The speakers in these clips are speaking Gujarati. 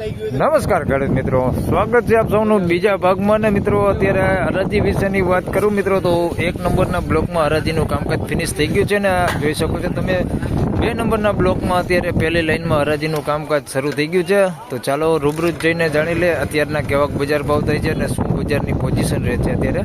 નમસ્કાર ખેડૂત મિત્રો. સ્વાગત છે આપ સૌનું બીજા ભાગમાં. ને મિત્રો અત્યારે હરાજી વિશેની વાત કરું મિત્રો તો એક નંબરના બ્લોકમાં હરાજીનું કામકાજ ફિનિશ થઈ ગયું છે. ને જોઈ શકો છો તમે બે નંબરના બ્લોકમાં અત્યારે પહેલી લાઈનમાં હરાજીનું કામકાજ શરૂ થઈ ગયું છે. તો ચાલો રૂબરૂ જઈને જાણી લે અત્યારના કેવાક બજાર ભાવ થાય છે અને શું બજારની પોઝિશન રહે છે અત્યારે.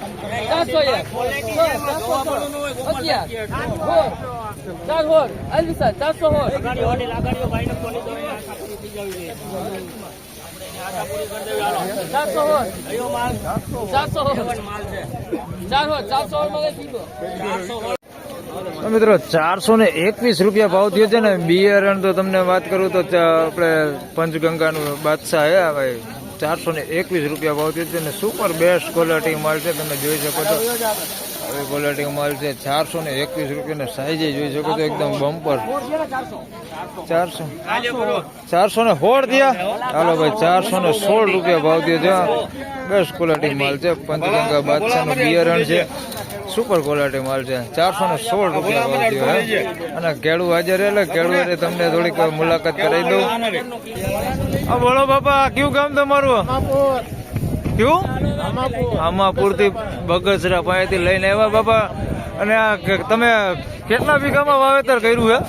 તો મિત્રો ચારસો ને એકવીસ રૂપિયા ભાવ થયો છે ને, બિયારણ તો તમને વાત કરું તો આપણે પંચગંગાનું બાદશાહ હે ભાઈ. ચારસો ને એકવીસ રૂપિયા ભાવ થયો છે અને સુપર બેસ્ટ ક્વોલિટી માલ છે તમે જોઈ શકો છો. આવી ક્વોલિટી માલ છે ચારસો ને એકવીસ રૂપિયાને સાઈઝે જોઈ શકો છો, એકદમ બમ્પર ચારસો. ચારસો ને સોળ થયા. હાલો ભાઈ, ચારસો ને સોળ રૂપિયા ભાવ થયો છે. બેસ્ટ ક્વોલિટી માલ છે. પંચગંગા બાદશાહનું બિયારણ છે. સુપર ક્વોલિટી માલ છે. ચારસો ને સોળ રૂપિયા ભાવ થયો, હે. અને કેળું હાજર એટલે કેળું એટલે તમને થોડીક મુલાકાત કરાવી દઉં. બોલો બાપા, કયું ગામ તમારું? કયું આમાપુરથી બગસરા પાસેથી લઈને આવ્યા બાપા. અને આ તમે કેટલા વીઘામાં વાવેતર કર્યું હે?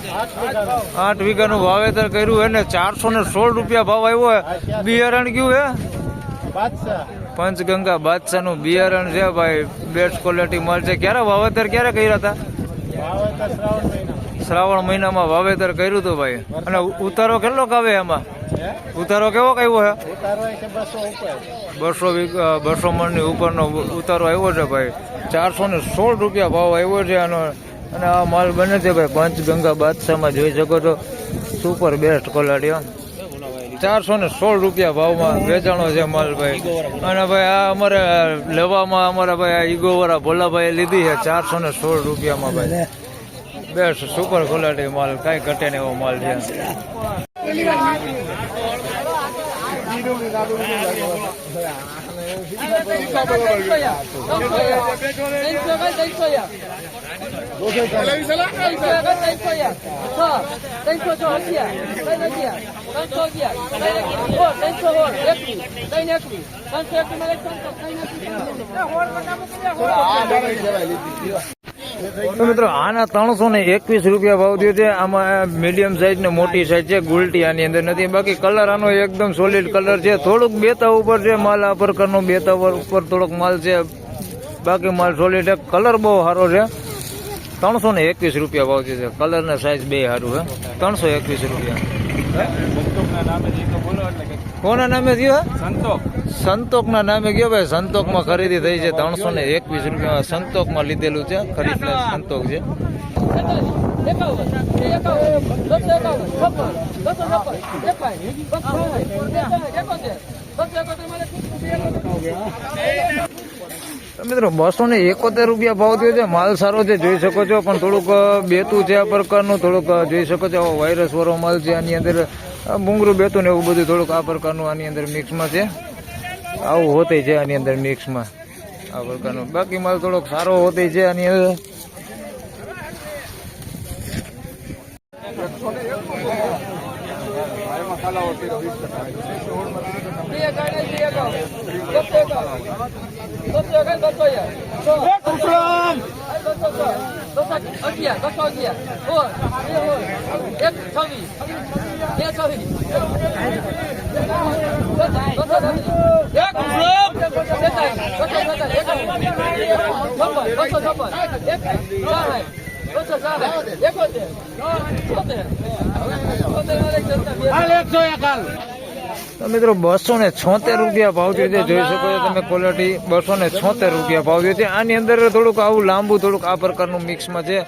આઠ વીઘાનું વાવેતર કર્યું હે ને ચારસો ને સોળ રૂપિયા ભાવ આવ્યો બિયારણ કયું હે? પંચગંગા બાદશાહનું બિયારણ છે ભાઈ. બેસ્ટ ક્વોલિટી મળશે ક્યારે વાવેતર ક્યારે કર્યા હતા? શ્રાવણ મહિનામાં વાવેતર કર્યું હતું ભાઈ. અને ઉતારો કેટલો આવે એમાં? ઉતારો કેવો આવ્યો છે બસો બસો મણની ઉપરનો ઉતારો આવ્યો છે ભાઈ. ચારસો ને સોળ રૂપિયા ભાવ આવ્યો છે આનો અને આ માલ બને છે ભાઈ પંચગંગા બાદશાહમાં. જોઈ શકો છો સુપર બેસ્ટ ક્વોલિટી ચારસો ને સોળ રૂપિયા ભાવમાં વેચાણો છે માલ ભાઈ. અને ભાઈ આ અમારે લેવામાં અમારા ભાઈ આ ઈગોવાળા ભોલાભાઈ લીધી છે ચારસો ને સોળ રૂપિયામાં ભાઈ. બેસ્ટ સુપર ક્વોલિટી માલ કઈ ઘટે ને એવો માલ છે. તો મિત્રો, આના ત્રણસો ને એકવીસ રૂપિયા ભાવ થયો છે. આમાં મીડિયમ સાઈઝ ને મોટી સાઈઝ છે. ગુલટી આની અંદર નથી. બાકી કલર આનો એકદમ સોલિડ કલર છે. થોડુંક બેતા ઉપર છે. માલ આ પ્રકારનો બેતા ઉપર થોડોક માલ છે. બાકી માલ સોલિડ છે. કલર બહુ સારો છે. ત્રણસો ને એકવીસ રૂપિયા ભાવ થયો છે. કલર ને સાઈઝ બે સારું હે ત્રણસો એકવીસ રૂપિયા. કોના નામે થયો? હે? સંતોક. સંતોક ના નામે ગયો ભાઈ. સંતોકમાં ખરીદી થઈ છે ત્રણસો ને એકવીસ રૂપિયા સંતોકમાં લીધેલું છે. ખરીદ સંતોક છે. મિત્રો બસો ને એકોતેર રૂપિયા ભાવ થયો છે. માલ સારો છે, જોઈ શકો છો. પણ થોડુંક બેતું છે આ પ્રકારનું. થોડુંક જોઈ શકો છો. વાયરસ વાળો માલ છે. આની અંદર આ ભૂંગળું બેતું ને એવું બધું થોડુંક આ પ્રકારનું આની અંદર મિક્સમાં છે. આવું હોતે છે આની અંદર મિક્સમાં આ પ્રકારનું. બાકી માલ થોડોક સારો હોતે છે આની અંદર. એક છવ્વીસ બે છવ્વીસ એક છપ્પન છપ્પન એક બસો સાત એકોતેર એકોતેર એકસો એકાવન તો મિત્રો બસો ને છોતેર રૂપિયા ભાવ થયો છે જોઈ શકો છો તમે ક્વોલિટી બસો ને છોતેર રૂપિયા ભાવ થયો છે. આની અંદર થોડુંક આવું લાંબુ થોડુંક આ પ્રકારનું મિક્સમાં છે.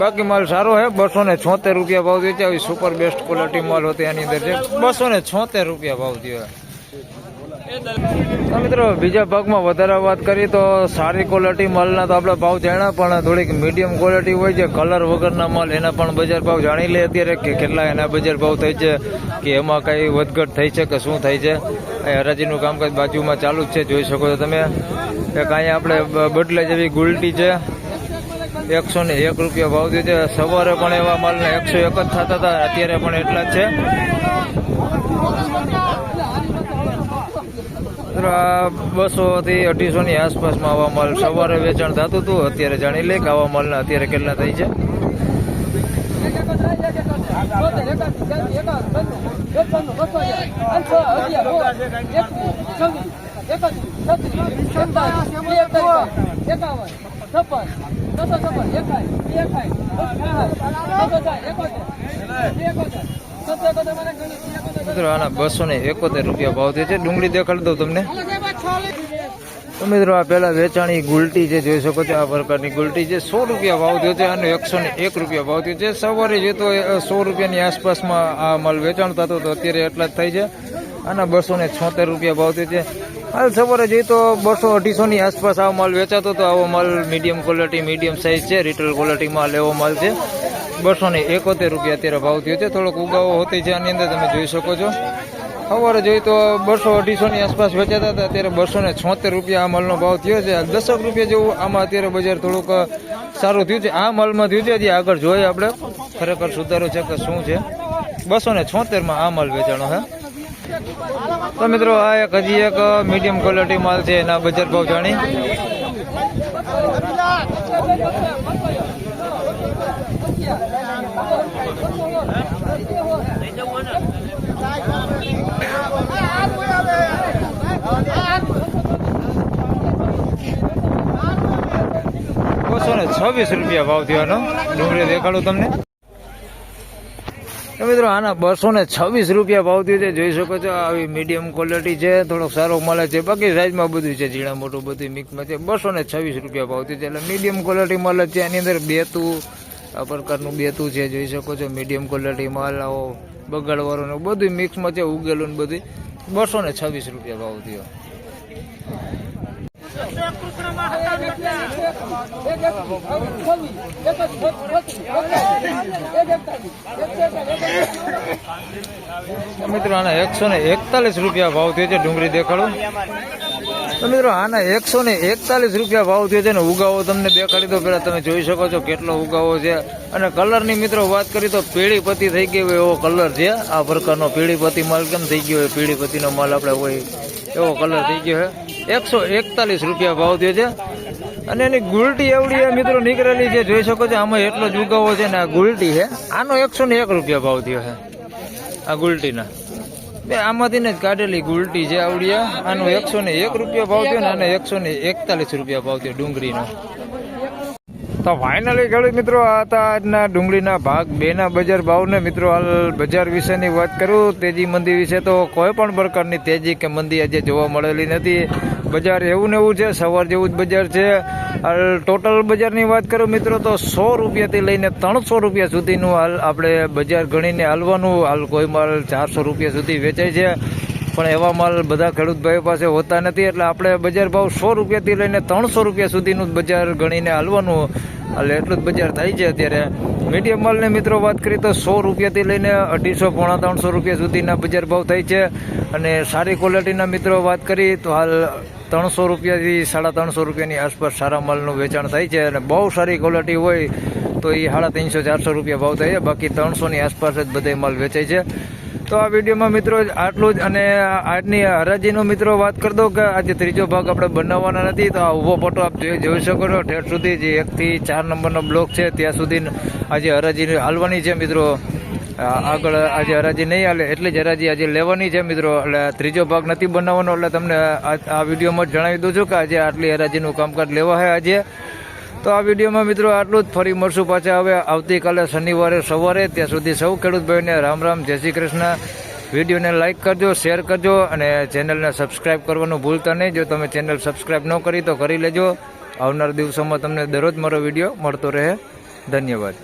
બાકી માલ સારો હે બસો ને છોતેર રૂપિયા ભાવ વેચે આવી સુપર બેસ્ટ ક્વોલિટી માલ હતી એની અંદર છે. બસો ને છોતેર રૂપિયા ભાવ થયો. તો મિત્રો, બીજા ભાગમાં વધારે વાત કરીએ તો સારી ક્વોલિટી માલના તો આપણે ભાવ જાણ્યા, પણ થોડીક મીડિયમ ક્વોલિટી હોય છે કલર વગરના માલ, એના પણ બજાર ભાવ જાણી લે અત્યારે કે કેટલા એના બજાર ભાવ થઈ છે, કે એમાં કઈ વધઘટ થઈ છે કે શું થઈ છે. એ હરાજીનું કામકાજ બાજુમાં ચાલુ જ છે, જોઈ શકો છો તમે. એક અહીંયા આપણે બદલે જેવી ગુલટી છે. એકસો ને એક રૂપિયા ભાવ દીધો સવારે પણ એવા માલને એકસો એક જ થતા હતા, અત્યારે પણ એટલા જ છે. મિત્રો આ બસો થી અઢીસો ની આસપાસમાં આવા માલ સવારે વેચાણ થતું હતું અત્યારે જાણી લે કે આવા માલના અત્યારે કેટલા થઈ છે મિત્રો, આના બસો ને એકોતેર રૂપિયા ભાવ થયો છે. ડુંગળી દેખાડી દઉં તમને. તો મિત્રો, આ પેલા વેચાણી ગુલટી જે જોઈ શકો છો, આ પ્રકારની ગુલટી છે. સો રૂપિયા ભાવ થયો છે અને એકસો ને એક રૂપિયા ભાવ થયો છે. સવારે જે તો સો રૂપિયાની આસપાસમાં આ માલ વેચાણ થતો હતો અત્યારે એટલા જ થાય છે. આના બસો ને છોતેર રૂપિયા ભાવ થયો છે. હાલ સવારે જઈએ તો બસો અઢીસો ની આસપાસ આ માલ વેચાતો હતો. આવો માલ મીડિયમ ક્વોલિટી મીડિયમ સાઇઝ છે. રિટેલ ક્વોલિટીમાં લેવો માલ છે. બસો ને એકોતેર રૂપિયા અત્યારે ભાવ થયો છે. થોડોક ઉગાવો હોતી છે, આની અંદર તમે જોઈ શકો છો. સવારે જોઈએ તો બસો અઢીસો ની આસપાસ વેચાતા હતા. અત્યારે બસો ને છોતેર રૂપિયા આ માલનો ભાવ થયો છે. દસક રૂપિયા જેવું આમાં અત્યારે બજાર થોડુંક સારું થયું છે. આ માલમાં થયું છે, હજી આગળ જોઈએ આપણે. ખરેખર સુધારો છે કે શું છે? બસો ને છોતેરમાં આ માલ વેચાણો હે. તો મિત્રો, આ એક હજી એક મીડિયમ ક્વોલિટી માલ છે. એના બજાર ભાવ જાણી. બસો ને છવ્વીસ રૂપિયા ભાવ થયો ડુંગળી દેખાડું તમને. તો મિત્રો, આના બસો ને છવ્વીસ રૂપિયા ભાવ થયો છે. જોઈ શકો છો, આવી મીડિયમ ક્વોલિટી છે, થોડોક સારો મળે છે. બાકી સાઈઝમાં બધું છે, ઝીણા મોટું બધું મિક્સમાં છે. બસો ને છવ્વીસ રૂપિયા ભાવ થયો છે. એટલે મીડિયમ ક્વોલિટી મળે છે. એની અંદર બેતું આ પ્રકારનું બેતું છે, જોઈ શકો છો મીડિયમ ક્વોલિટી માલ આવો બગાડવાળું ને બધું મિક્સમાં છે, ઉગેલું ને બધું બસો ને છવ્વીસ રૂપિયા ભાવ થયો. મિત્રો, આના એકસો ને એકતાલીસ રૂપિયા ભાવ થયો છે, ડુંગળી દેખાડો. મિત્રો, આના એકસો ને એકતાલીસ રૂપિયા ભાવ થયો છે ને ઉગાવો તમને દેખાડી દો. પેલા તમે જોઈ શકો છો કેટલો ઉગાવો છે. અને કલરની મિત્રો, વાત કરી તો પીળીપતિ થઈ ગઈ હોય એવો કલર છે. આ પ્રકારનો પીળીપતિ માલ કેમ થઈ ગયો હોય. પીળીપતિનો માલ આપણે હોય એવો કલર થઈ ગયો છે. એકસો એકતાલીસ રૂપિયા ભાવ થયો છે. અને એની ગુલટી એવડી મિત્રો નીકળેલી છે. જોઈ શકો છો આમાં એટલો જ ઉગાવો છે ને આ ગુલટી છે. આનો એકસો ને એક રૂપિયા ભાવ થયો છે આ ગુલટીના. બે, આમાંથી ને જ કાઢેલી ગુલટી જે આવડ્યા આનો એકસો ને એક રૂપિયા ભાવ થયો ને આને એકસો ને એકતાલીસ રૂપિયા ભાવ થયો ડુંગળીનો. તો ફાઇનલી ખેડૂત મિત્રો, આ હતા આજના ડુંગળીના ભાગ બે ના બજાર ભાવને મિત્રો, હાલ બજાર વિશેની વાત કરું, તેજી મંદી વિશે તો કોઈ પણ પ્રકારની તેજી કે મંદી આજે જોવા મળેલી નથી. બજાર એવું ને એવું છે, સવાર જેવું જ બજાર છે. હાલ ટોટલ બજારની વાત કરું મિત્રો, તો સો રૂપિયાથી લઈને ત્રણસો રૂપિયા સુધીનું હાલ આપણે બજાર ગણીને હાલવાનું. હાલ કોઈ માલ ચારસો રૂપિયા સુધી વેચાય છે. પણ એવા માલ બધા ખેડૂત ભાઈઓ પાસે હોતા નથી, એટલે આપણે બજાર ભાવ સો રૂપિયાથી લઈને ત્રણસો રૂપિયા સુધીનું જ બજાર ગણીને હાલવાનું, એટલે એટલું જ બજાર થાય છે અત્યારે. મીડિયમ માલને મિત્રો વાત કરીએ તો સો રૂપિયાથી લઈને અઢીસો પોણા ત્રણસો રૂપિયા સુધીના બજાર ભાવ થાય છે. અને સારી ક્વોલિટીના મિત્રો વાત કરી તો હાલ ત્રણસો રૂપિયાથી સાડા ત્રણસો રૂપિયાની આસપાસ સારા માલનું વેચાણ થાય છે અને બહુ સારી ક્વોલિટી હોય તો એ સાડા ત્રણસો ચારસો રૂપિયા ભાવ થાય છે. બાકી ત્રણસોની આસપાસ જ બધે માલ વેચાય છે. તો આ વિડીયોમાં મિત્રો આટલું જ અને આજની હરાજીનો મિત્રો વાત કરી દો કે આજે ત્રીજો ભાગ આપણે બનાવવાના નથી, તો આ ઊભો ફોટો આપ જોઈ શકો છો. ઠેર સુધી જે એકથી ચાર નંબરનો બ્લોક છે, ત્યાં સુધી આજે હરાજી હાલવાની છે મિત્રો. આગળ આજે હરાજી નહીં હાલે, એટલી જ હરાજી આજે લેવાની છે મિત્રો. એટલે ત્રીજો ભાગ નથી બનાવવાનો, એટલે તમને આ વિડીયોમાં જણાવી દઉં છું કે આજે આટલી હરાજીનું કામકાજ લેવા છે આજે. તો આ વિડીયોમાં મિત્રો આટલું જ. ફરી મળશું પાછા હવે આવતીકાલે શનિવારે સવારે. ત્યાં સુધી સૌ ખેડૂત ભાઈને રામ રામ, જય શ્રી કૃષ્ણ. વિડીયોને લાઇક કરજો, શેર કરજો અને ચેનલને સબસ્ક્રાઇબ કરવાનું ભૂલતા નહીં. જો તમે ચેનલ સબસ્ક્રાઇબ ન કરી તો કરી લેજો. આવનાર દિવસોમાં તમને દરરોજ મારો વીડિયો મળતો રહે. ધન્યવાદ.